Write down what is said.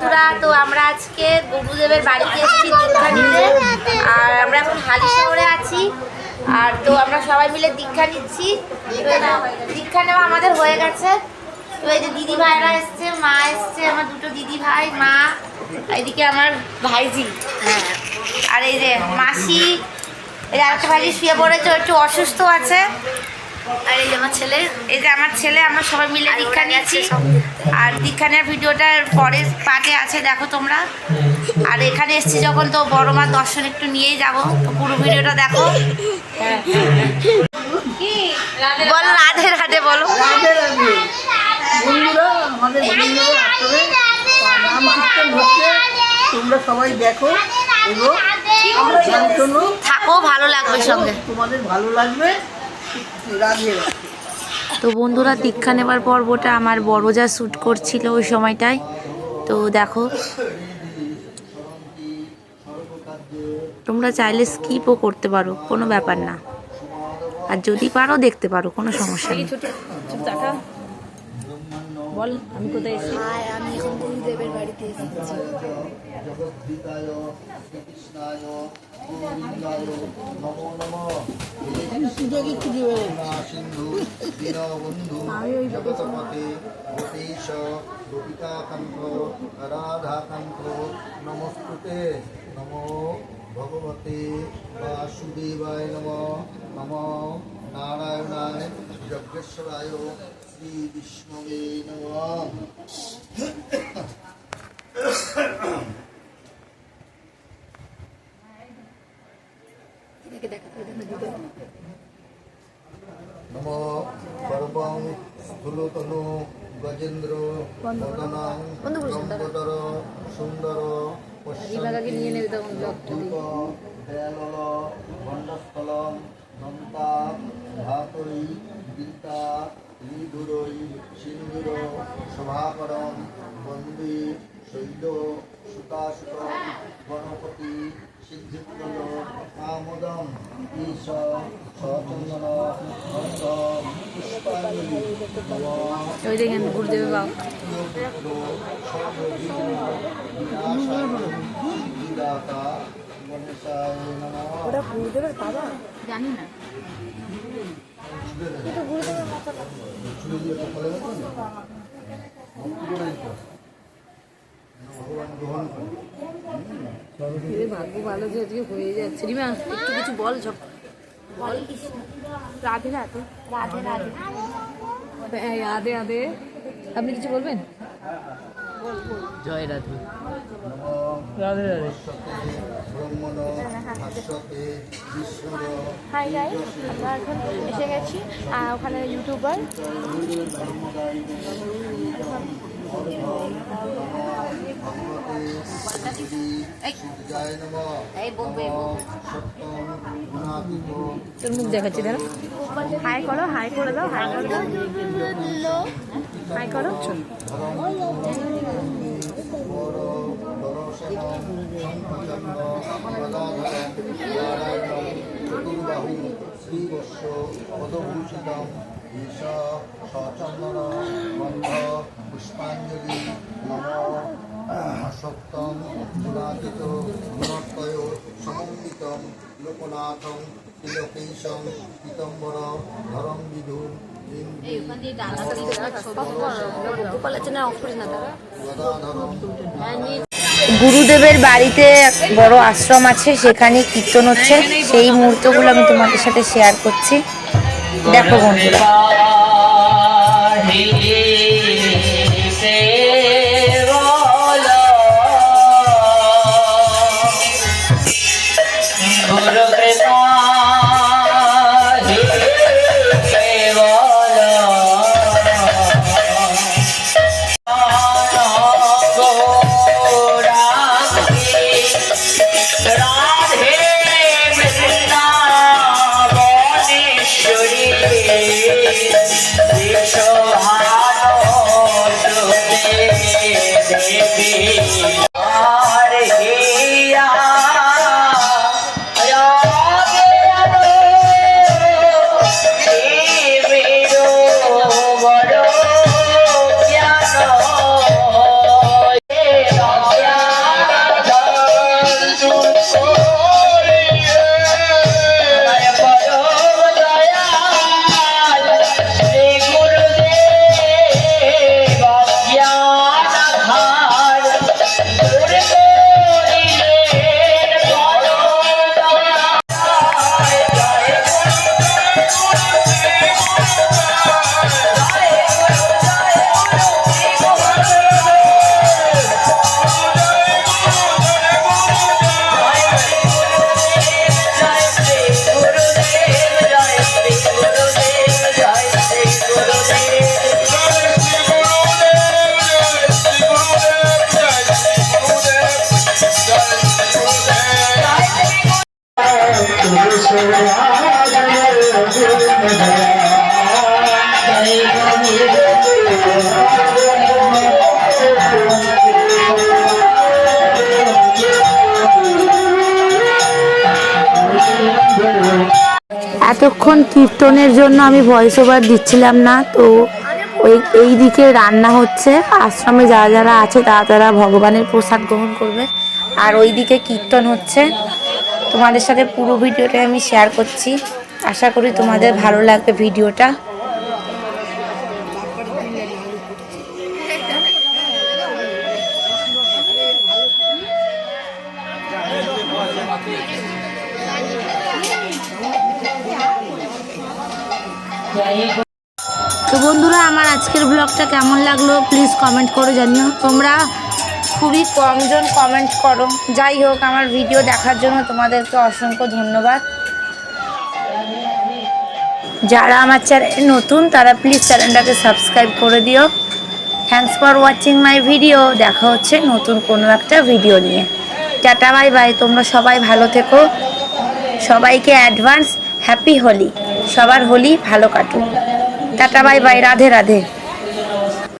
বন্ধুরা, তো আমরা আজকে গুরুদেবের বাড়িতে এসেছি দীক্ষা নিতে। আর আমরা এখন হালি শহরে আছি। আর তো আমরা সবাই মিলে দীক্ষা নিচ্ছি। দীক্ষা নেওয়া আমাদের হয়ে গেছে। তো এই যে দিদি ভাইরা এসছে, মা এসছে, আমার দুটো দিদি ভাই, মা, এদিকে আমার ভাইজি। হ্যাঁ আর এই যে মাসি, এই আরেকটা ভাইজি শুয়ে পড়েছে একটু অসুস্থ আছে। আর এই যে আমার ছেলে। এই যে আমার ছেলে আমরা সবাই মিলে দীক্ষা নিচ্ছি। আর দীক্ষা নেওয়ার ভিডিওটার পরের পার্টে আছে দেখো তোমরা। আর এখানে এসছি যখন তো বড় মার দর্শন একটু নিয়েই যাব। তো পুরো ভিডিওটা দেখো। বলো রাধে রাধে বলো। বন্ধুরা আমাদের তোমরা সবাই দেখো এবং থাকো ভালো লাগবে সঙ্গে। তোমাদের ভালো লাগবে। তো বন্ধুরা দীক্ষা নেবার পর্বটা আমার বড় যা শ্যুট করছিল ওই সময়টায়। তো দেখো তোমরা চাইলে স্কিপও করতে পারো কোনো ব্যাপার না। আর যদি পারো দেখতে পারো কোনো সমস্যা নেই। বল আমি কোথায় এসেছি? আমি এখন গুরুদেবের বাড়িতে এসেছি। নমঃ সুযোগই খুঁজে রাধাকান্ত নমস্তুতে। নমো ভগবতে বাসুদেবায় নম। নম নারায়ণায় যজ্ঞেশ্বরায় শ্রী বিষ্ণবে নমঃ নম সর্বং স্থূলতনু গজেন্দ্র মদনাং লম্বদর সুন্দর দয়ানল ভণ্ডস্থলম নন্তা ধাতরি গীতা সভাকরম বন্দে শৈল সুতাসুত গণপতি সিদ্ধিপ্রদ কামদম ঈশ সচন্দন ওই দেখেন গুরুদেবের বাবা ওটা গুরুদেবের বাবা? জানি না। এদের ভাগ্য ভালো যে আজকে হয়ে যাচ্ছে। রিমা একটু কিছু বল সব। বল রাধে রাধে রাধে রাধে রাধে রাধে আপনি কিছু বলবেন জয় রাধে রাধে রাধে হাই গাই আমরা এখন এসে গেছি ওখানে ইউটিউবার তোর মুখ দেখাচ্ছি, দাঁড়া। হাই করো, হাই করে দাও, হাই করে দাও। হাই করো শ্রীবৎস পদভূষিতম সচন্দন পুষ্পাঞ্জলি নম লোকনাথম তিলকেশম পীতম্বর ধরম বিধু গদাধরম গুরুদেবের বাড়িতে এক বড় আশ্রম আছে সেখানে কীর্তন হচ্ছে। সেই মুহূর্তগুলো আমি তোমাদের সাথে শেয়ার করছি। দেখো বন্ধুরা এতক্ষণ কীর্তনের জন্য আমি ভয়েস ওভার দিচ্ছিলাম না, তো ওই, এই দিকে রান্না হচ্ছে। আশ্রমে যারা যারা আছে, তারা তারা ভগবানের প্রসাদ গ্রহণ করবে। আর ওই দিকে কীর্তন হচ্ছে। তোমাদের সাথে পুরো ভিডিওটা আমি শেয়ার করছি। আশা করি তোমাদের ভালো লাগবে ভিডিওটা। তো বন্ধুরা, আমার আজকের ব্লগটা কেমন লাগল প্লিজ কমেন্ট করে জানিও। তোমরা খুবই কমজন কমেন্ট করো। যাই হোক, আমার ভিডিও দেখার জন্য তোমাদেরকে অসংখ্য ধন্যবাদ। যারা আমার চ্যানেল নতুন, তারা প্লিজ চ্যানেলটাকে সাবস্ক্রাইব করে দিও। Thanks for watching my video দেখা হচ্ছে নতুন কোনো একটা ভিডিও নিয়ে। টাটা বাই বাই তোমরা সবাই ভালো থেকো। সবাইকে অ্যাডভান্স হ্যাপি হোলি। সবার হোলি ভালো কাটুক। Tata bye bye Radhe Radhe.